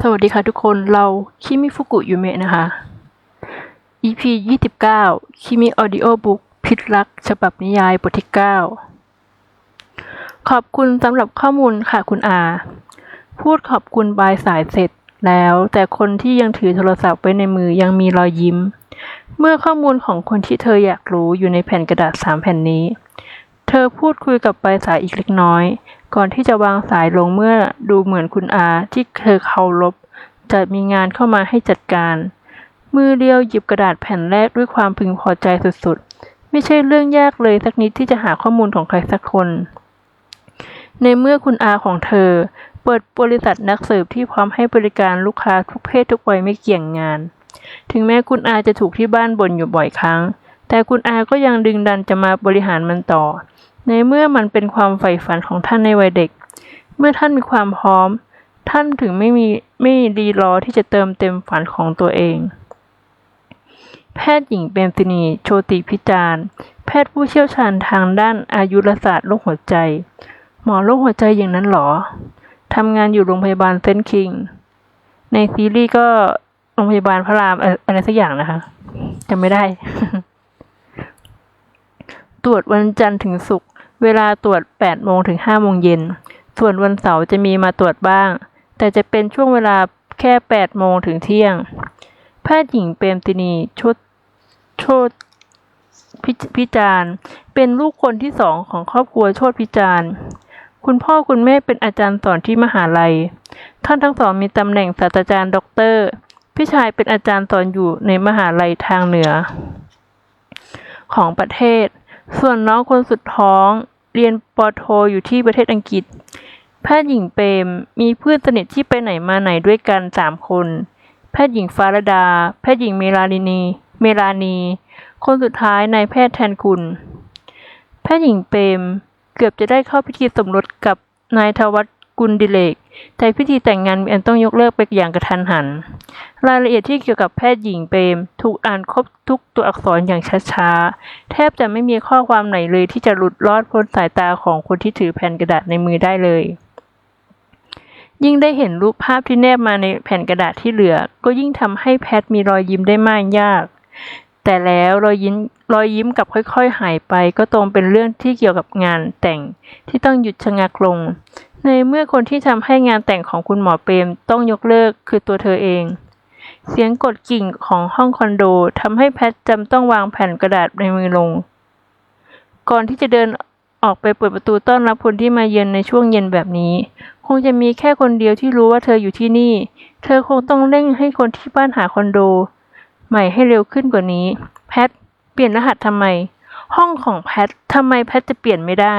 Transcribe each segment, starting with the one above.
สวัสดีค่ะทุกคนเราคิมิฟุกุยูเมะนะคะ EP 29คิมิออดิโอบุ๊กพิษรัก ฉบับนิยายบทที่ 9 ขอบคุณสำหรับข้อมูลค่ะคุณอา พูดขอบคุณบายสายเสร็จแล้วแต่คนที่ยังถือโทรศัพท์ไว้ในมือยังมีรอยยิ้ม เมื่อข้อมูลของคนที่เธออยากรู้อยู่ในแผ่นกระดาษสามแผ่นนี้ เธอพูดคุยกับปลายสายอีกเล็กน้อย ก่อนที่จะวางสายลงเมื่อดูเหมือนคุณอาที่เธอเคารพจะมีงานเข้ามาให้จัดการ มือเดียวหยิบกระดาษแผ่นแรกด้วยความพึงพอใจสุดๆ ไม่ใช่เรื่องยากเลยสักนิดที่จะหาข้อมูลของใครสักคน ในเมื่อคุณอาของเธอ เปิดบริษัทนักสืบที่พร้อมให้บริการลูกค้าทุกเพศทุกวัยไม่เกี่ยงงาน ถึงแม้คุณอาจะถูกที่บ้านบ่นอยู่บ่อยครั้ง แต่คุณอาก็ยังดึงดันจะมาบริหารมันต่อ ในเมื่อมันเป็นความใฝ่ฝันของท่านในวัยเด็ก เมื่อท่านมีความพร้อม ท่านถึงไม่มีไม่รีรอที่จะเติมเต็มฝันของตัวเอง แพทย์หญิงเบนซินีโชติพิจารณ์แพทย์ผู้เชี่ยวชาญทางด้านอายุรศาสตร์โรคหัวใจ หมอโรคหัวใจอย่างนั้นหรอทำงานอยู่โรงพยาบาลเซนต์คิง ในซีรีส์ก็โรงพยาบาลพระรามอะอะไรสักอย่างนะคะจำไม่ได้ ตรวจวันจันทร์ถึงศุกร์ เวลาตรวจ 8 โมงถึง 5 โมงเย็น ส่วนวันเสาร์จะมีมาตรวจบ้าง แต่จะเป็นช่วงเวลาแค่ 8 โมงถึงเที่ยง แพทย์หญิงเปรมตินีชดชดพิพิจารณ์เป็นลูกคนที่สองของครอบครัวโชดพิจารณ์คุณพ่อคุณแม่เป็นอาจารย์สอนที่มหาลัย ท่านทั้งสองมีตำแหน่งศาสตราจารย์ด็อกเตอร์ พี่ชายเป็นอาจารย์สอนอยู่ในมหาลัยทางเหนือ ของประเทศ ส่วนน้องคนสุดท้อง เรียนปอโทอยู่ที่ประเทศอังกฤษ แพทย์หญิงเปรม มีเพื่อนสนิทที่ไปไหนมาไหนด้วยกันสามคน แพทย์หญิงฟารดา แพทย์หญิงเมลานี เมลานี คนสุดท้ายนายแพทย์แทนคุณ แพทย์หญิงเปรม เกือบจะได้เข้าพิธีสมรสกับนายทวัตกุลดิเลก แต่พิธีแต่งงานมีอันต้องยกเลิกไปอย่างกระทันหัน รายละเอียดที่เกี่ยวกับแพทย์หญิงเปรม ถูกอ่านครบทุกตัวอักษรอย่างช้าๆ แทบจะไม่มีข้อความไหนเลยที่จะหลุดรอดพ้นสายตาของคนที่ถือแผ่นกระดาษในมือได้เลย ยิ่งได้เห็นรูปภาพที่แนบมาในแผ่นกระดาษที่เหลือ ก็ยิ่งทำให้แพทมีรอยยิ้มได้มากยากแต่แล้วรอยยิ้มรอยยิ้มกับค่อย ๆ หายไป ก็ตรงเป็นเรื่องที่เกี่ยวกับงานแต่งที่ต้องหยุดชะงักลง ในเมื่อคนที่ทำให้งานแต่งของคุณหมอเปรมต้องยกเลิกคือตัวเธอเอง เสียงกดกิ่งของห้องคอนโดทำให้แพทจำต้องวางแผ่นกระดาษในมือลง ก่อนที่จะเดินออกไปเปิดประตูต้อนรับคนที่มาเยือนในช่วงเย็นแบบนี้ คงจะมีแค่คนเดียวที่รู้ว่าเธออยู่ที่นี่ เธอคงต้องเร่งให้คนที่บ้านหาคอนโด ใหม่ให้เร็วขึ้นกว่านี้ แพทเปลี่ยนรหัสทำไม ห้องของแพททำไมแพทจะเปลี่ยนไม่ได้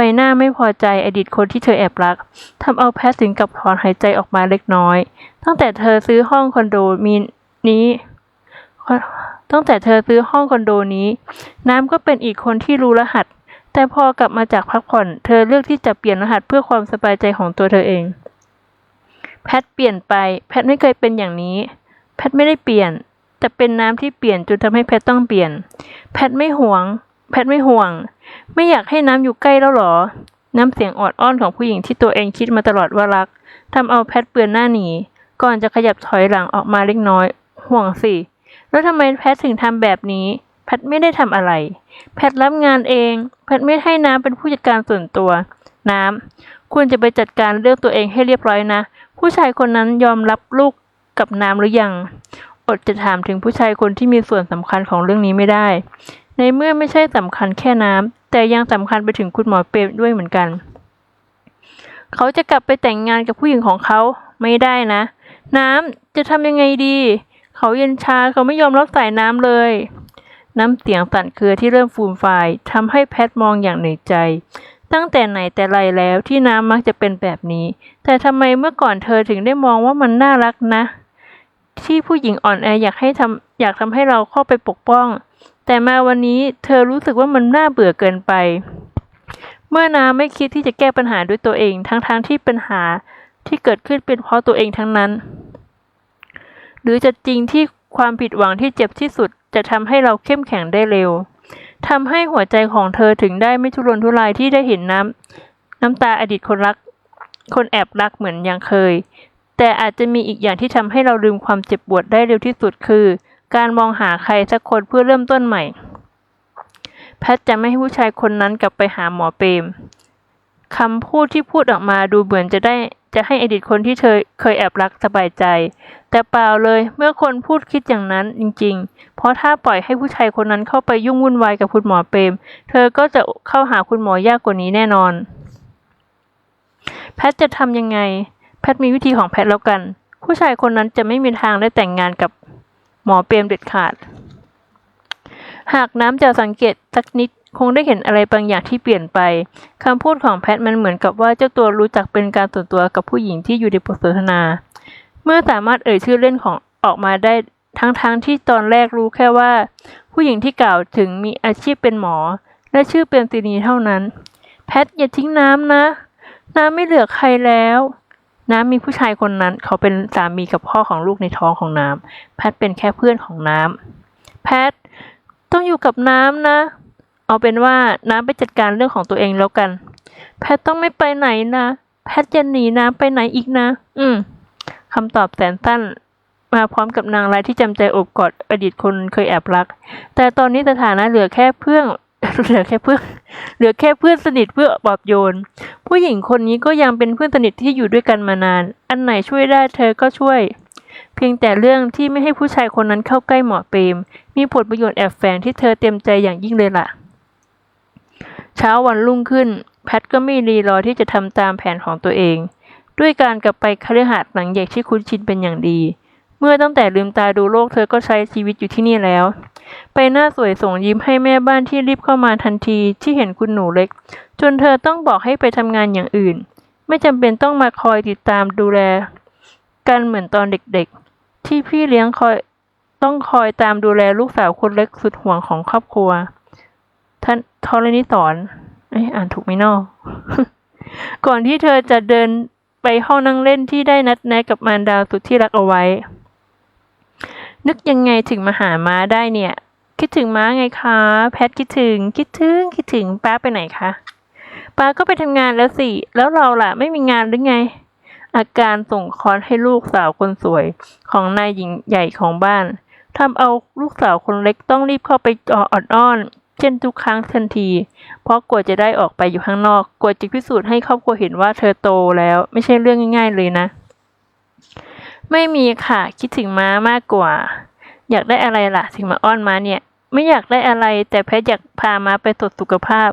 บหน้าไม่พอใจอดีตคนที่เธอแอบรักทำเอาแพทถึงกับถอนหายใจออกมาเล็กน้อย ตั้งแต่เธอซื้อห้องคอนโดมีนี้ตั้งแต่เธอซื้อห้องคอนโดนี้ น้ำก็เป็นอีกคนที่รู้รหัส แต่พอกลับมาจากพักผ่อน เธอเลือกที่จะเปลี่ยนรหัสเพื่อความสบายใจของตัวเธอเอง แพทเปลี่ยนไป แพทไม่เคยเป็นอย่างนี้ แพทไม่ได้เปลี่ยน แต่เป็นน้ำที่เปลี่ยนจนทำให้แพทต้องเปลี่ยน แพทไม่หวง แพทไม่ห่วง ไม่อยากให้น้ำอยู่ใกล้แล้วหรอ น้ำเสียงออดอ้อนของผู้หญิงที่ตัวเองคิดมาตลอดว่ารักทำเอาแพทเปลือนหน้าหนี ก่อนจะขยับถอยหลังออกมาเล็กน้อย ห่วงสิ แล้วทำไมแพทถึงทำแบบนี้ แพทไม่ได้ทำอะไร แพทรับงานเอง แพทไม่ให้น้ำเป็นผู้จัดการส่วนตัว น้ำควรจะไปจัดการเรื่องตัวเองให้เรียบร้อยนะ ผู้ชายคนนั้นยอมรับลูกกับน้ำหรือยัง อดจะถามถึงผู้ชายคนที่มีส่วนสำคัญของเรื่องนี้ไม่ได้ ในเมื่อไม่ใช่สำคัญแค่น้ำแต่ยังสำคัญไปถึงคุณหมอเปรมด้วยเหมือนกัน เขาจะกลับไปแต่งงานกับผู้หญิงของเขาไม่ได้นะ น้ำจะทำยังไงดี เขาเย็นชาเขาไม่ยอมรับสายน้ำเลย น้ำเสียงสั่นเครือที่เริ่มฟูมฟายทำให้แพทมองอย่างเหนื่อยใจ ตั้งแต่ไหนแต่ไรแล้วที่น้ำมักจะเป็นแบบนี้ แต่ทำไมเมื่อก่อนเธอถึงได้มองว่ามันน่ารักนะ ที่ผู้หญิงอ่อนแออยากให้ทำอยากทำให้เราเข้าไปปกป้อง แต่มาวันนี้เธอรู้สึกว่ามันน่าเบื่อเกินไป เมื่อน้ำไม่คิดที่จะแก้ปัญหาด้วยตัวเอง ทั้งๆทที่ปัญหาที่เกิดขึ้นเป็นเพราะตัวเองทั้งนั้น หรือจะจริงที่ความผิดหวังที่เจ็บที่สุด จะทำให้เราเข้มแข็งได้เร็วทำให้หัวใจของเธอถึงได้ไม่ทุรนทุรายที่ได้เห็นน้ำน้ำตาอดีตคนรัก คนแอบรักเหมือนอย่างเคย แต่อาจจะมีอีกอย่างที่ทำให้เราลืมความเจ็บปวดได้เร็วที่สุดคือ การมองหาใครสักคนเพื่อเริ่มต้นใหม่ แพทจะไม่ให้ผู้ชายคนนั้นกลับไปหาหมอเปรมคำพูดที่พูดออกมาดูเหมือนจะได้จะให้อดีตคนที่เธอเคยแอบรักสบายใจ แต่เปล่าเลยเมื่อคนพูดคิดอย่างนั้นจริง ๆ เพราะถ้าปล่อยให้ผู้ชายคนนั้นเข้าไปยุ่งวุ่นวายกับคุณหมอเปรม เธอก็จะเข้าหาคุณหมอยากกว่านี้แน่นอน แพทจะทำยังไง แพทมีวิธีของแพทแล้วกัน ผู้ชายคนนั้นจะไม่มีทางได้แต่งงานกับ หมอเปรมเด็ดขาด หากน้ำจะสังเกตสักนิดคงได้เห็นอะไรบางอย่างที่เปลี่ยนไปคำพูดของแพทย์มันเหมือนกับว่าเจ้าตัวรู้จักเป็นการส่วนตัวกับผู้หญิงที่อยู่ในบทสนทนา เมื่อสามารถเอ่ยชื่อเล่นของออกมาได้ทั้งๆทที่ตอนแรกรู้แค่ว่า ผู้หญิงที่กล่าวถึงมีอาชีพเป็นหมอ และชื่อเป็นซินีเท่านั้น แพทอย่าทิ้งน้ำนะ น้ำไม่เหลือใครแล้ว น้ำมีผู้ชายคนนั้น เขาเป็นสามีกับพ่อของลูกในท้องของน้ำแพทเป็นแค่เพื่อนของน้ำแพทต้องอยู่กับน้ำนะ เอาเป็นว่าน้ำไปจัดการเรื่องของตัวเองแล้วกัน แพทต้องไม่ไปไหนนะแพทจะหนีน้ำไปไหนอีกนะ อืมคำตอบแสนสั้นมาพร้อมกับนางร้ายที่จำใจอบกอดอดีตคนเคยแอบรัก แต่ตอนนี้สถานะเหลือแค่เพื่อน เหลือแค่เพื่อนเหลือแค่เพื่อนสนิทเพื่อปลอบโยน ผู้หญิงคนนี้ก็ยังเป็นเพื่อนสนิทที่อยู่ด้วยกันมานาน อันไหนช่วยได้เธอก็ช่วย เพียงแต่เรื่องที่ไม่ให้ผู้ชายคนนั้นเข้าใกล้หมอเปรม มีผลประโยชน์แอบแฝงที่เธอเต็มใจอย่างยิ่งเลยล่ะ เช้าวันรุ่งขึ้น แพทก็ไม่รีรอที่จะทำตามแผนของตัวเอง ด้วยการกลับไปคฤหาสน์หลังใหญ่ที่คุ้นชินเป็นอย่างดี เมื่อตั้งแต่ลืมตาดูโลกเธอก็ใช้ชีวิตอยู่ที่นี่แล้ว ไปหน้าสวยส่งยิ้มให้แม่บ้านที่รีบเข้ามาทันทีที่เห็นคุณหนูเล็ก จนเธอต้องบอกให้ไปทำงานอย่างอื่น ไม่จำเป็นต้องมาคอยติดตามดูแล กันเหมือนตอนเด็กๆ ที่พี่เลี้ยงคอยต้องคอยตามดูแลลูกสาวคนเล็กสุดห่วงของครอบครัว ท่านทอรณิสอนเอ้อ่านถูกไหมนอก่อนที่เธอจะเดินไปห้องนั่งเล่นที่ได้นัดแนะกับมารดาสุดที่รักเอาไว้ นึกยังไงถึงมาหาม้าได้เนี่ย คิดถึงม้าไงคะ แพทคิดถึง คิดถึง คิดถึงป้าไปไหนคะป้าก็ไปทำงานแล้วสิ แล้วเราล่ะ ไม่มีงานหรือไง อาการส่งคอนให้ลูกสาวคนสวย ของนายหญิงใหญ่ของบ้านทำเอาลูกสาวคนเล็กต้องรีบเข้าไปจออดอ้อนเช่นทุกครั้งทันที เพราะกลัวจะได้ออกไปอยู่ข้างนอก กลัวจะพิสูจน์ให้ครอบครัวเห็นว่าเธอโตแล้ว ไม่ใช่เรื่องง่าย ๆ เลยนะ ไม่มีค่ะ คิดถึงม้ามากกว่า อยากได้อะไรล่ะ ถึงมาอ้อนม้าเนี่ย ไม่อยากได้อะไร แต่แพทย์อยากพาม้าไปตรวจสุขภาพ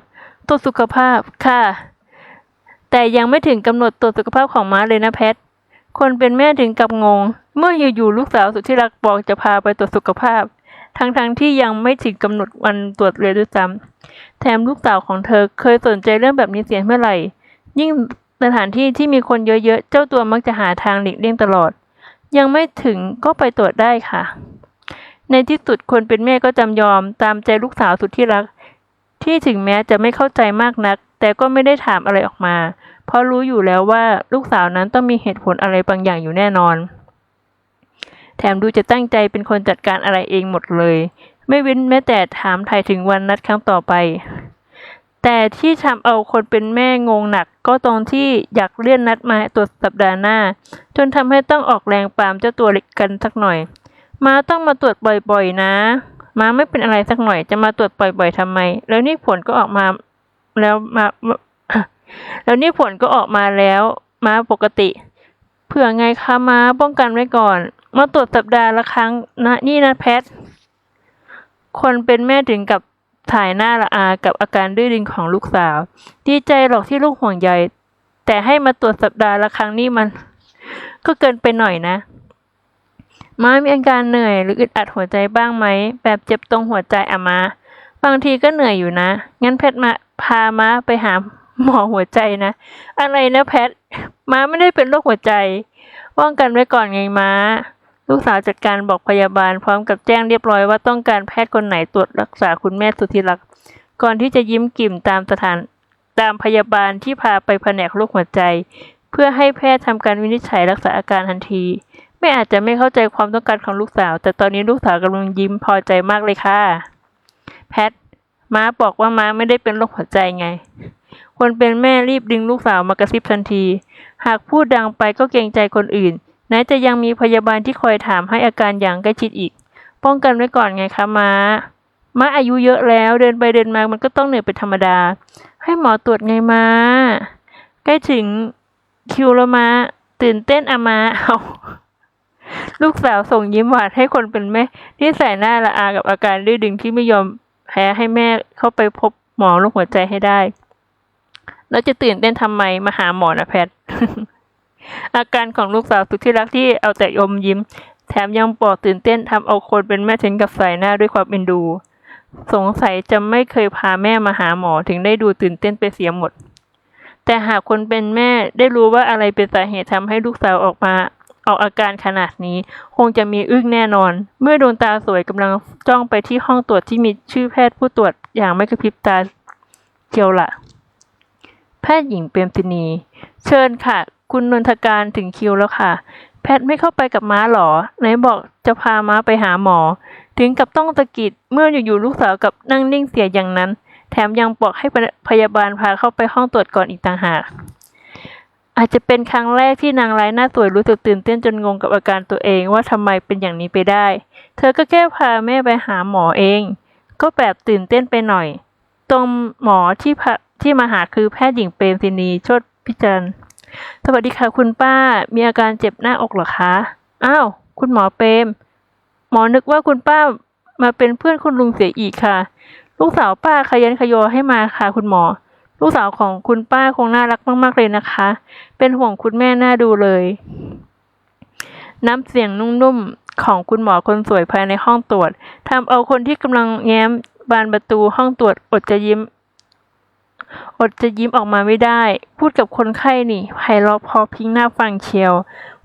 ตรวจสุขภาพค่ะ แต่ยังไม่ถึงกำหนดตรวจสุขภาพของม้าเลยนะแพทย์คนเป็นแม่ถึงกับงง เมื่ออยู่ๆลูกสาวสุดที่รักบอกจะพาไปตรวจสุขภาพ ทั้งๆทที่ยังไม่ถึงกำหนดวันตรวจเลยด้วยซ้ำแถมลูกสาวของเธอเคยสนใจเรื่องแบบนี้เสียเมื่อไหร่ ยิ่งสถานที่ที่มีคนเยอะๆ เจ้าตัวมักจะหาทางหลีกเลี่ยงตลอด ยังไม่ถึงก็ไปตรวจได้ค่ะ ในที่สุดคนเป็นแม่ก็จำยอมตามใจลูกสาวสุดที่รัก ที่ถึงแม้จะไม่เข้าใจมากนัก แต่ก็ไม่ได้ถามอะไรออกมา เพราะรู้อยู่แล้วว่าลูกสาวนั้นต้องมีเหตุผลอะไรบางอย่างอยู่แน่นอน แถมดูจะตั้งใจเป็นคนจัดการอะไรเองหมดเลย ไม่เว้นแม้แต่ถามไทยถึงวันนัดครั้งต่อไป แต่ที่ทำเอาคนเป็นแม่งงหนัก ก็ตรงที่อยากเลื่อนนัดมาตัวสัปดาห์หน้า จนทำให้ต้องออกแรงปามเจ้าตัวเล็กกันสักหน่อย มาต้องมาตรวจบ่อยๆ นะ มาไม่เป็นอะไรสักหน่อย จะมาตรวจบ่อยๆทำไม แล้วนี่ผลก็ออกมาแล้วมา แล้วนี่ผลก็ออกมาแล้วมาปกติ เผื่อไงคะมาป้องกันไว้ก่อน มาตรวจสัปดาห์ละครั้งนะนี่นะแพท คนเป็นแม่ถึงกับ ถ่ายหน้าละอากับอาการดื้อดึงของลูกสาว ดีใจหรอกที่ลูกห่วงใยแต่ให้มาตรวจสัปดาห์ละครั้งนี่มัน ก็เกินไปหน่อยนะม้ามีอาการเหนื่อยหรืออึดอัดหัวใจบ้างไหม แบบเจ็บตรงหัวใจอะมาบางทีก็เหนื่อยอยู่นะ งั้นแพทมาพาม้าไปหาหมอหัวใจนะ อะไรนะแพทม้าไม่ได้เป็นโรคหัวใจป้องกันไว้ก่อนไงม้า ลูกสาวจัดการบอกพยาบาลพร้อมกับแจ้งเรียบร้อยว่าต้องการแพทย์คนไหนตรวจรักษาคุณแม่สุดที่รัก ก่อนที่จะยิ้มกิ่มตามสถานตามพยาบาลที่พาไปแผนกโรคหัวใจ เพื่อให้แพทย์ทำการวินิจฉัยรักษาอาการทันทีไม่อาจจะไม่เข้าใจความต้องการของลูกสาว แต่ตอนนี้ลูกสาวกำลังยิ้มพอใจมากเลยค่ะ แพทม้าบอกว่าม้าไม่ได้เป็นโรคหัวใจไง คนเป็นแม่รีบดึงลูกสาวมากระซิบทันที หากพูดดังไปก็เกรงใจคนอื่น ไหนจะยังมีพยาบาลที่คอยถามให้อาการอย่างใกล้ชิดอีก ป้องกันไว้ก่อนไงคะม้าม้าอายุเยอะแล้วเดินไปเดินมามันก็ต้องเหนื่อยเป็นธรรมดา ให้หมอตรวจไงม้า ใกล้ถึงคิวแล้วม้า ตื่นเต้นอะมาเอาลูกสาวส่งยิ้มหวานให้คนเป็นแม่ ที่ใส่หน้าละอากับอาการดื้อดึงที่ไม่ยอมแพ้ให้แม่เข้าไปพบหมอโรคหัวใจให้ได้ แล้วจะตื่นเต้นทำไมมาหาหมอนะแพท อาการของลูกสาวสุดที่รักที่เอาแต่อมยิ้ม แถมยังปลอบตื่นเต้นทำเอาคนเป็นแม่ถึงกับใส่หน้าด้วยความเอ็นดู สงสัยจะไม่เคยพาแม่มาหาหมอถึงได้ดูตื่นเต้นไปเสียหมด แต่หากคนเป็นแม่ได้รู้ว่าอะไรเป็นสาเหตุทำให้ลูกสาวออกมาออกอาการขนาดนี้ คงจะมีอึ้งแน่นอน เมื่อดวงตาสวยกำลังจ้องไปที่ห้องตรวจที่มีชื่อแพทย์ผู้ตรวจอย่างไม่กระพริบตาเจียวละแพทย์หญิงเปรมตินี เชิญค่ะ คุณนนทการถึงคิวแล้วค่ะ แพทย์ไม่เข้าไปกับม้าหรอ ไหนบอกจะพาม้าไปหาหมอ ถึงกับต้องตะกิดเมื่ออยู่ๆลูกสาวกับนั่งนิ่งเสียอย่างนั้น แถมยังบอกให้พยาบาลพาเข้าไปห้องตรวจก่อนอีกต่างหากอาจจะเป็นครั้งแรกที่นางร้ายหน้าสวยรู้สึกตื่นเต้นจนงงกับอาการตัวเองว่าทำไมเป็นอย่างนี้ไปได้ เธอก็แค่พาแม่ไปหาหมอเอง ก็แบบตื่นเต้นไปหน่อย ตรงหมอที่ที่มาหาคือแพทย์หญิงเปรมศินีชดพิจารณ์ สวัสดีค่ะคุณป้า มีอาการเจ็บหน้าอกเหรอคะ อ้าว คุณหมอเปรม หมอนึกว่าคุณป้ามาเป็นเพื่อนคุณลุงเสียอีกค่ะ ลูกสาวป้าขยันขยอให้มาค่ะ คุณหมอ ลูกสาวของคุณป้าคงน่ารักมาก ๆ เลยนะคะ เป็นห่วงคุณแม่น่าดูเลย น้ำเสียงนุ่มๆของคุณหมอคนสวยภายในห้องตรวจทำเอาคนที่กำลังแง้มบานประตูห้องตรวจอดจะยิ้ม อดจะยิ้มออกมาไม่ได้ พูดกับคนไข้นี่ไพเราะพอพิงหน้าฟังเชียว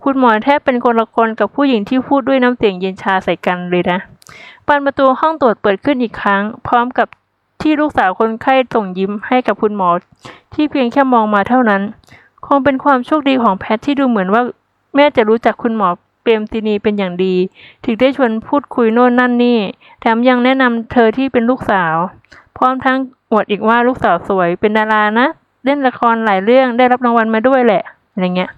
คุณหมอแทบเป็นคนละคนกับผู้หญิงที่พูดด้วยน้ำเสียงเย็นชาใส่กันเลยนะบานประตูห้องตรวจเปิดขึ้นอีกครั้ง พร้อมกับที่ลูกสาวคนไข้ส่งยิ้มให้กับคุณหมอ ที่เพียงแค่มองมาเท่านั้น คงเป็นความโชคดีของแพทที่ดูเหมือนว่า แม่จะรู้จักคุณหมอเปรมตินีเป็นอย่างดี ถึงได้ชวนพูดคุยโน่นนั่นนี่ แถมยังแนะนำเธอที่เป็นลูกสาว พร้อมทั้ง อวดอีกว่าลูกสาวสวยเป็นดารานะ เล่นละครหลายเรื่องได้รับรางวัลมาด้วยแหละอะไรเงี้ย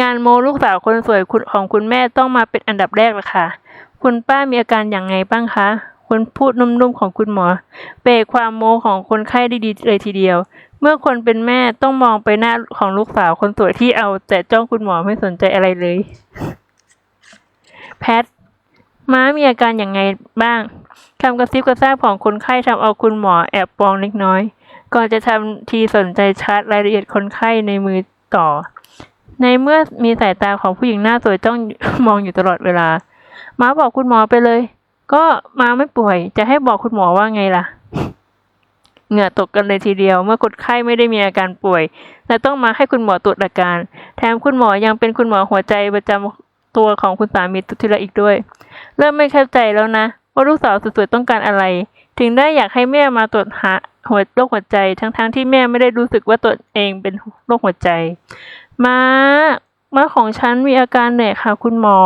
งานโมลูกสาวคนสวยของคุณแม่ต้องมาเป็นอันดับแรกละค่ะ คุณป้ามีอาการอย่างไงบ้างคะคุณพูดนุ่มๆของคุณหมอ เปรความโมของคนไข้ได้ดีเลยทีเดียว เมื่อคนเป็นแม่ต้องมองไปหน้าของลูกสาวคนสวยที่เอา แต่จ้องคุณหมอไม่สนใจอะไรเลย แพทม้ามีอาการอย่างไงบ้าง คำกระซิบกระซาบของคนไข้ทำเอาคุณหมอแอบปองเล็กน้อย ก่อนจะทำทีสนใจชาร์จรายละเอียดคนไข้ในมือต่อ ในเมื่อมีสายตาของผู้หญิงหน้าสวยจ้องมองอยู่ตลอดเวลามาบอกคุณหมอไปเลย ก็มาไม่ป่วย จะให้บอกคุณหมอว่าไงล่ะ เหงื่อตกกันเลยทีเดียว เมื่อคนไข้ไม่ได้มีอาการป่วย และต้องมาให้คุณหมอตรวจอาการ แถมคุณหมอยังเป็นคุณหมอหัวใจประจำตัวของคุณสามีตุทิละอีกด้วย เริ่มไม่เข้าใจแล้วนะ ว่าลูกสาวสวยๆต้องการอะไร ถึงได้อยากให้แม่มาตรวจหาหัวโรคหัวใจ ทั้งๆที่แม่ไม่ได้รู้สึกว่าตัวเองเป็นโรคหัวใจมาม้าของฉันมีอาการเหนื่อยค่ะ คุณหมอ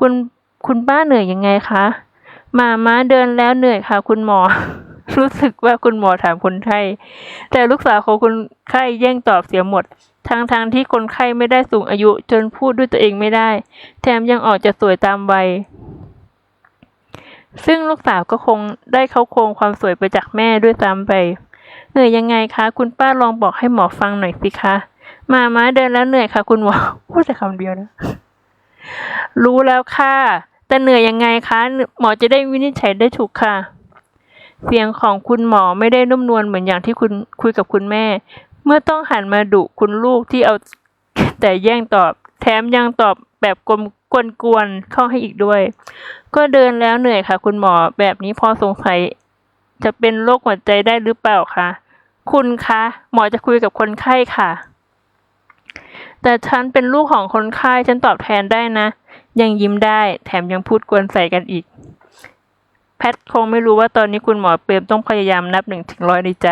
คุณคุณป้าเหนื่อยยังไงคะมาม้าเดินแล้วเหนื่อยค่ะ คุณหมอ รู้สึกว่าคุณหมอถามคนไข้แต่ลูกสาวของคนไข้แย่งตอบเสียหมดทั้งทางๆที่คนไข้ไม่ได้สูงอายุจนพูดด้วยตัวเองไม่ได้ แถมยังออกจะสวยตามวัย ซึ่งลูกสาวก็คงได้เขาโครงความสวยไปจากแม่ด้วยซ้ำไป เหนื่อยยังไงคะ คุณป้าลองบอกให้หมอฟังหน่อยสิคะ มาม้าเดินแล้วเหนื่อยค่ะ คุณหมอพูดแต่คำเดียวนะ รู้แล้วค่ะ แต่เหนื่อยยังไงคะ หมอจะได้วินิจฉัยได้ถูกค่ะ เสียงของคุณหมอไม่ได้นุ่มนวลเหมือนอย่างที่คุณคุยกับคุณแม่ เมื่อต้องหันมาดุคุณลูกที่เอาแต่แย่งตอบ แถมยังตอบแบบกลมกวนๆเข้าให้อีกด้วย ก็เดินแล้วเหนื่อยค่ะ คุณหมอแบบนี้พอสงสัย จะเป็นโรคหัวใจได้หรือเปล่าคะคุณคะหมอจะคุยกับคนไข้ค่ะ แต่ฉันเป็นลูกของคนไข้ฉันตอบแทนได้นะ ยังยิ้มได้แถมยังพูดกวนใส่กันอีก แพทคงไม่รู้ว่าตอนนี้คุณหมอเปรมต้องพยายามนับหนึ่งถึงร้อยในใจ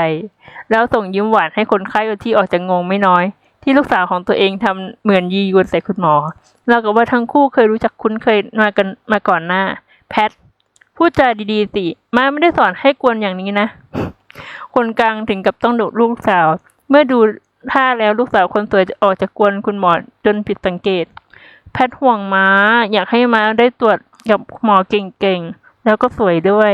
แล้วส่งยิ้มหวานให้คนไข้ที่ออกจากงงไม่น้อย ที่ลูกสาวของตัวเองทำเหมือนยียวนใส่คุณหมอเรากับว่าทั้งคู่เคยรู้จักคุ้นเคยมากันมาก่อนหน้า แพทพูดจาดีๆสิมาไม่ได้สอนให้กวนอย่างนี้นะ คนกลางถึงกับต้องดุลูกสาว เมื่อดูท่าแล้วลูกสาวคนสวยจะออกจากกวนคุณหมอจนผิดสังเกต แพทย์ห่วงม้า อยากให้ม้าได้ตรวจกับหมอเก่งๆ แล้วก็สวยด้วย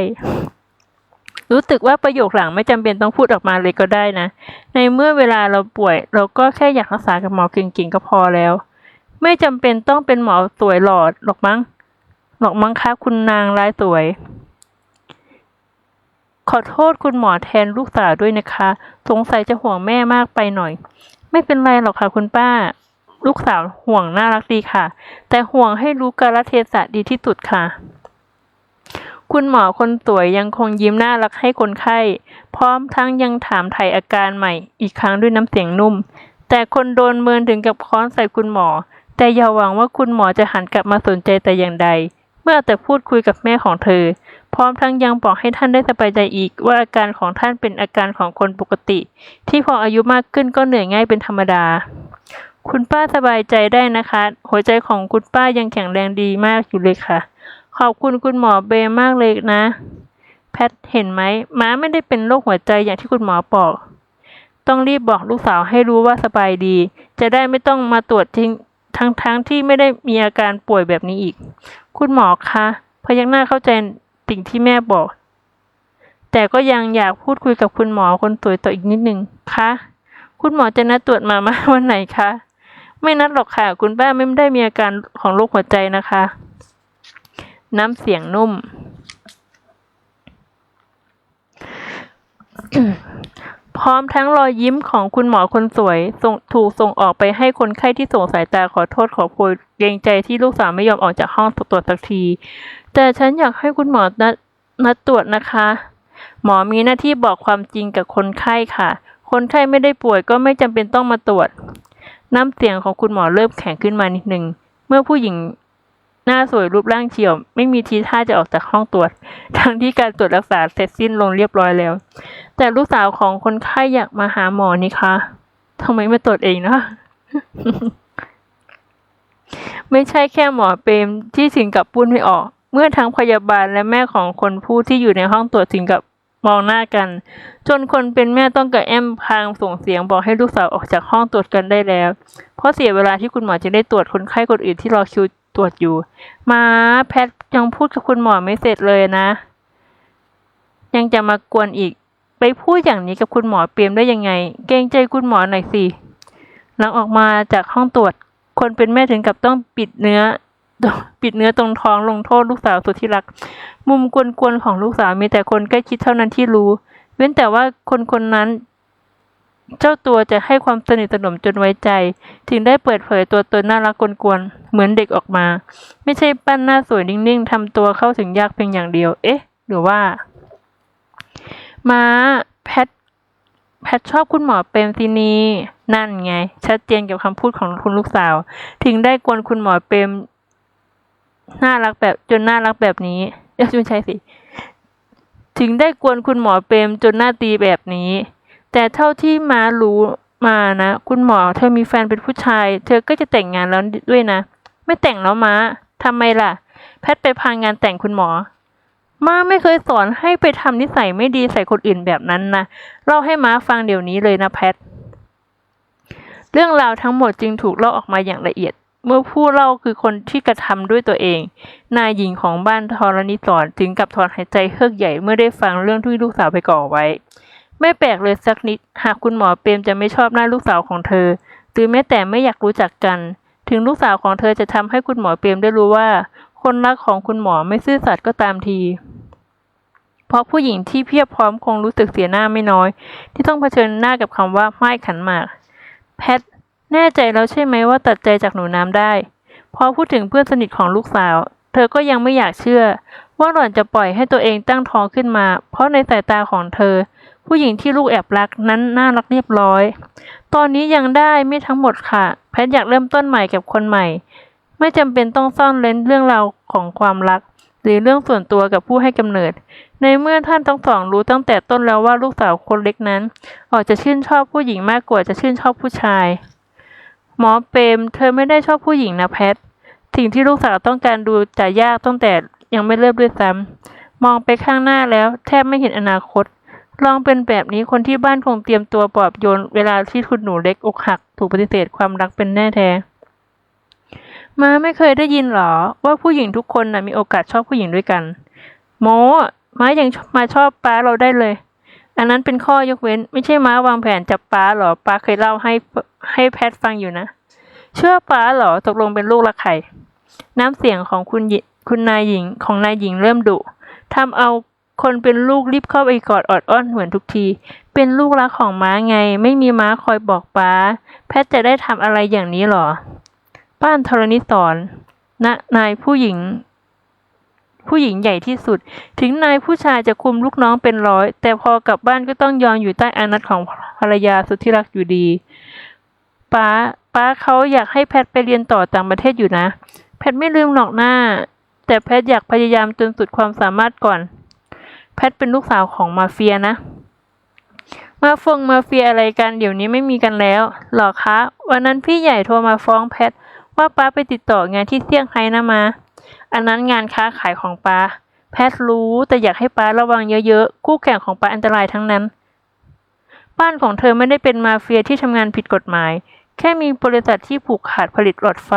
รู้สึกว่าประโยคหลังไม่จำเป็นต้องพูดออกมาเลยก็ได้นะ ในเมื่อเวลาเราป่วย เราก็แค่อยากรักษากับหมอเก่งๆก็พอแล้ว ไม่จำเป็นต้องเป็นหมอสวยหลอดหรอกมั้งหรอกมั้งคะคุณนางร้ายสวย ขอโทษคุณหมอแทนลูกสาวด้วยนะคะ สงสัยจะห่วงแม่มากไปหน่อย ไม่เป็นไรหรอกค่ะคุณป้า ลูกสาวห่วงน่ารักดีค่ะ แต่ห่วงให้รู้กาลเทศะดีที่สุดค่ะ คุณหมอคนสวยยังคงยิ้มน่ารักให้คนไข้ พร้อมทั้งยังถามไถ่อาการใหม่อีกครั้งด้วยน้ำเสียงนุ่ม แต่คนโดนเมินถึงกับค้อนใส่คุณหมอ แต่อย่าหวังว่าคุณหมอจะหันกลับมาสนใจแต่อย่างใด เมื่อแต่พูดคุยกับแม่ของเธอ พร้อมทั้งยังบอกให้ท่านได้สบายใจอีกว่าอาการของท่านเป็นอาการของคนปกติ ที่พออายุมากขึ้นก็เหนื่อยง่ายเป็นธรรมดา คุณป้าสบายใจได้นะคะ หัวใจของคุณป้ายังแข็งแรงดีมากอยู่เลยค่ะ ขอบคุณคุณหมอเบย์มากเลยนะ แพทเห็นไหมม้าไม่ได้เป็นโรคหัวใจอย่างที่คุณหมอบอก ต้องรีบบอกลูกสาวให้รู้ว่าสบายดี จะได้ไม่ต้องมาตรวจทิ้งทั้งทั้งที่ไม่ได้มีอาการป่วยแบบนี้อีก คุณหมอคะพยักหน้าเข้าใจสิ่งที่แม่บอก แต่ก็ยังอยากพูดคุยกับคุณหมอคนสวยต่ออีกนิดนึงคะคุณหมอจะนัดตรวจมามาวันไหนคะ ไม่นัดหรอกค่ะ คุณป้าไม่ได้มีอาการของโรคหัวใจนะคะ น้ำเสียงนุ่ม พร้อมทั้งรอยยิ้มของคุณหมอคนสวยส่งถูกส่งออกไปให้คนไข้ที่ส่งสายตาขอโทษขอโพยเกรงใจที่ลูกสาวไม่ยอมออกจากห้องตรวจสักที แต่ฉันอยากให้คุณหมอนัดนัดตรวจนะคะ หมอมีหน้าที่บอกความจริงกับคนไข้ค่ะ คนไข้ไม่ได้ป่วยก็ไม่จำเป็นต้องมาตรวจ น้ำเสียงของคุณหมอเริ่มแข็งขึ้นมานิดนึง เมื่อผู้หญิง หน้าสวยรูปร่างเฉียว ไม่มีทีท่าจะออกจากห้องตรวจ ทั้งที่การตรวจรักษาเสร็จสิ้นลงเรียบร้อยแล้ว แต่ลูกสาวของคนไข้อยากมาหาหมอนี่คะทำไมไม่ตรวจเองนะไม่ใช่แค่หมอเปรมที่ถึงกับพูดไม่ออก เมื่อทั้งพยาบาลและแม่ของคนผู้ที่อยู่ในห้องตรวจถึงกับมองหน้ากัน จนคนเป็นแม่ต้องกระแอมพางส่งเสียงบอกให้ลูกสาวออกจากห้องตรวจกันได้แล้ว เพราะเสียเวลาที่คุณหมอจะได้ตรวจคนไข้คนอื่นที่รอคิว ตรวจอยู่ มาแพทย์ยังพูดกับคุณหมอไม่เสร็จเลยนะ ยังจะมากวนอีก ไปพูดอย่างนี้กับคุณหมอเปรมได้ยังไง เกรงใจคุณหมอหน่อยสิ หลังออกมาจากห้องตรวจ คนเป็นแม่ถึงกับต้องปิดเนื้อ ปิดเนื้อตรงท้องลงโทษลูกสาวสุดที่รัก มุมกวนๆของลูกสาวมีแต่คนใกล้ชิดเท่านั้นที่รู้ เว้นแต่ว่าคนคนนั้น เจ้าตัวจะให้ความสนิทสนมจนไว้ใจ ถึงได้เปิดเผยตัวตนน่ารักกวนๆเหมือนเด็กออกมา ไม่ใช่ปั้นหน้าสวยนิ่งๆทำตัวเข้าถึงยากเพียงอย่างเดียว เอ๊ะ หรือว่า ม้าแพทแพทชอบคุณหมอเปรมซินีนั่นไง ชัดเจนกับคำพูดของคุณลูกสาว ถึงได้กวนคุณหมอเปรมน่ารักแบบจนน่ารักแบบนี้เอ้ยไม่ใช่สิ ถึงได้กวนคุณหมอเปรมจนหน้าตีแบบนี้ แต่เท่าที่มารู้มานะ คุณหมอเธอมีแฟนเป็นผู้ชาย เธอก็จะแต่งงานแล้วด้วยนะ ไม่แต่งแล้วม้าทำไมล่ะ แพทไปพางานแต่งคุณหมอ มาไม่เคยสอนให้ไปทำนิสัยไม่ดีใส่คนอื่นแบบนั้นนะเล่าให้ม้าฟังเดี๋ยวนี้เลยนะแพท เรื่องราวทั้งหมดจึงถูกเล่าออกมาอย่างละเอียด เมื่อผู้เล่าคือคนที่กระทำด้วยตัวเอง นายหญิงของบ้านธรณิสรถึงกับถอนหายใจเฮือกใหญ่เมื่อได้ฟังเรื่องที่ลูกสาวไปก่อไว้ ไม่แปลกเลยสักนิด หากคุณหมอเปรมจะไม่ชอบหน้าลูกสาวของเธอ หรือแม้แต่ไม่อยากรู้จักกัน ถึงลูกสาวของเธอจะทำให้คุณหมอเปรมได้รู้ว่า คนรักของคุณหมอไม่ซื่อสัตย์ก็ตามที เพราะผู้หญิงที่เพียบพร้อมคงรู้สึกเสียหน้าไม่น้อย ที่ต้องเผชิญหน้ากับคำว่าไม่ขันหมาก แพทแน่ใจแล้วใช่ไหมว่าตัดใจจากหนูน้ำได้ พอพูดถึงเพื่อนสนิทของลูกสาว เธอก็ยังไม่อยากเชื่อ ว่าหล่อนจะปล่อยให้ตัวเองตั้งท้องขึ้นมา เพราะในสายตาของเธอ ผู้หญิงที่ลูกแอบรักนั้นน่ารักเรียบร้อย ตอนนี้ยังได้ไม่ทั้งหมดค่ะ แพทอยากเริ่มต้นใหม่กับคนใหม่ ไม่จำเป็นต้องซ่อนเร้นเรื่องราวของความรัก หรือเรื่องส่วนตัวกับผู้ให้กำเนิด ในเมื่อท่านทั้งสองรู้ตั้งแต่ต้นแล้วว่าลูกสาวคนเล็กนั้น ออกจะชื่นชอบผู้หญิงมากกว่าจะชื่นชอบผู้ชาย หมอเปรมเธอไม่ได้ชอบผู้หญิงนะแพท สิ่งที่ลูกสาวต้องการดูจะยากตั้งแต่ยังไม่เริ่มด้วยซ้ำมองไปข้างหน้าแล้วแทบไม่เห็นอนาคต ลองเป็นแบบนี้คนที่บ้านคงเตรียมตัวปลอบโยนเวลาที่คุณหนูเล็กอกหัก ถูกปฏิเสธความรักเป็นแน่แท้ มาไม่เคยได้ยินหรอ ว่าผู้หญิงทุกคนน่ะมีโอกาสชอบผู้หญิงด้วยกัน โมม้ายังมาชอบป้าเราได้เลย อันนั้นเป็นข้อยกเว้น ไม่ใช่ม้าวางแผนจับป้าหรอป้าเคยเล่าให้ให้แพทฟังอยู่นะ เชื่อป้าหรอตกลงเป็นลูกละใครน้ำเสียงของคุณคุณนายหญิงของนายหญิงเริ่มดุทำเอา คนเป็นลูกรีบเข้าไปกอดออดอ้อนเหมือนทุกที เป็นลูกรักของม้าไง ไม่มีม้าคอยบอกป้า แพทย์จะได้ทำอะไรอย่างนี้หรอ ป้านธรณิสอนนะนายผู้หญิง ผู้หญิงใหญ่ที่สุด ถึงนายผู้ชายจะคุมลูกน้องเป็นร้อย แต่พอกลับบ้านก็ต้องยอมอยู่ใต้อานัตของภรรยาสุดที่รักอยู่ดี ป้า ป้าเขาอยากให้แพทย์ไปเรียนต่อต่างประเทศอยู่นะ แพทย์ไม่ลืมหรอกหน้า แต่แพทย์อยากพยายามจนสุดความสามารถก่อน แพทเป็นลูกสาวของมาเฟียนะ มาฟงมาเฟียอะไรกันเดี๋ยวนี้ไม่มีกันแล้วหรอคะ วันนั้นพี่ใหญ่โทรมาฟ้องแพทว่าป้าไปติดต่องานที่เซี่ยงไฮ้นะมา อันนั้นงานค้าขายของป้า แพทรู้แต่อยากให้ป้าระวังเยอะๆ คู่แข่งของป้าอันตรายทั้งนั้น บ้านของเธอไม่ได้เป็นมาเฟียที่ทำงานผิดกฎหมาย แค่มีบริษัทที่ผูกขาดผลิตหลอดไฟ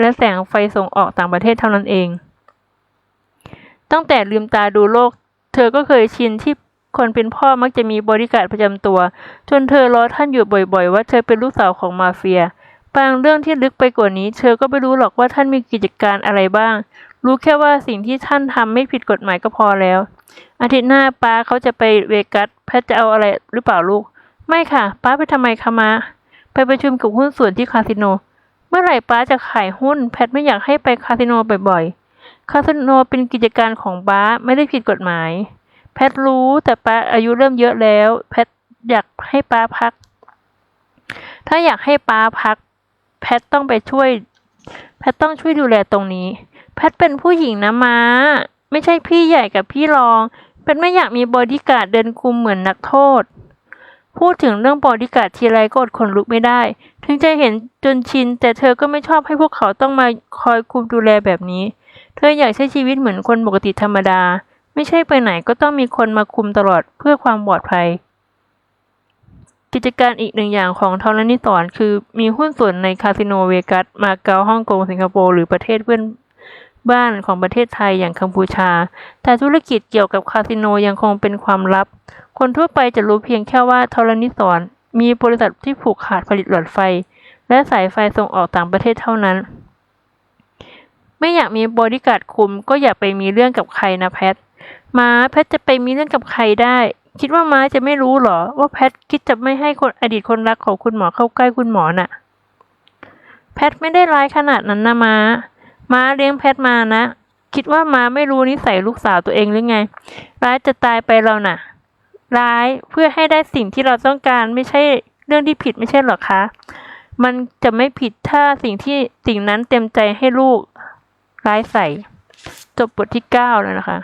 และแสงไฟส่งออกต่างประเทศเท่านั้นเอง ตั้งแต่ลืมตาดูโลก ธอก็เคยชินที่คนเป็นพ่อมักจะมีบริการประจำตัว จนเธอล้อท่านอยู่บ่อยๆ ว่าเธอเป็นลูกสาวของมาเฟีย บางเรื่องที่ลึกไปกว่านี้ เธอก็ไม่รู้หรอกว่าท่านมีกิจการอะไรบ้าง รู้แค่ว่าสิ่งที่ท่านทำไม่ผิดกฎหมายก็พอแล้ว อาทิตย์หน้าป้าเขาจะไปเวกัสแพทจะเอาอะไรหรือเปล่าลูก ไม่ค่ะ ป้าไปทำไมคะมา ไปประชุมกับหุ้นส่วนที่คาสิโน เมื่อไหร่ป้าจะขายหุ้น แพทไม่อยากให้ไปคาสิโนบ่อยๆ คาสิโนเป็นกิจการของป้าไม่ได้ผิดกฎหมาย แพทรู้แต่ป้าอายุเริ่มเยอะแล้ว แพทอยากให้ป้าพัก ถ้าอยากให้ป้าพัก แพทต้องไปช่วย แพทต้องช่วยดูแลตรงนี้ แพทเป็นผู้หญิงนะม้า ไม่ใช่พี่ใหญ่กับพี่รองแพทย์ไม่อยากมีบอดี้การ์ดเดินคุมเหมือนนักโทษ พูดถึงเรื่องบอดี้การ์ดทีไรก็อดขนลุกไม่ได้ ถึงจะเห็นจนชิน แต่เธอก็ไม่ชอบให้พวกเขาต้องมาคอยคุมดูแลแบบนี้ เธออยากใช้ชีวิตเหมือนคนปกติธรรมดา ไม่ใช่ไปไหนก็ต้องมีคนมาคุมตลอดเพื่อความปลอดภัย กิจการอีกหนึ่งอย่างของทอรนิสอนคือมีหุ้นส่วนในคาสิโนเวกัส มาเก๊าฮ่องกงสิงคโปร์หรือประเทศเพื่อนบ้านของประเทศไทยอย่างกัมพูชา แต่ธุรกิจเกี่ยวกับคาสิโนยังคงเป็นความลับ คนทั่วไปจะรู้เพียงแค่ว่าทอรนิสอนมีบริษัทที่ผูกขาดผลิตหลอดไฟ และสายไฟส่งออกต่างประเทศเท่านั้น ไม่อยากมีบริการดคุม ก็อย่าไปมีเรื่องกับใครนะแพทม้าแพทจะไปมีเรื่องกับใครได้ คิดว่าม้าจะไม่รู้เหรอ ว่าแพทคิดจะไม่ให้คนอดีตคนรักของคุณหมอเข้าใกล้คุณหมอน่ะ แพทไม่ได้ร้ายขนาดนั้นนะม้า ม้าเลี้ยงแพทมานะ คิดว่าม้าไม่รู้นิสัยลูกสาวตัวเองหรือไง ร้ายจะตายไปเราน่ะ ร้ายเพื่อให้ได้สิ่งที่เราต้องการไม่ใช่เรื่องที่ผิดไม่ใช่เหรอคะ มันจะไม่ผิดถ้าสิ่งที่สิ่งนั้นเต็มใจให้ลูก ล้ายใส่ จบบทที่เก้าแล้วนะคะ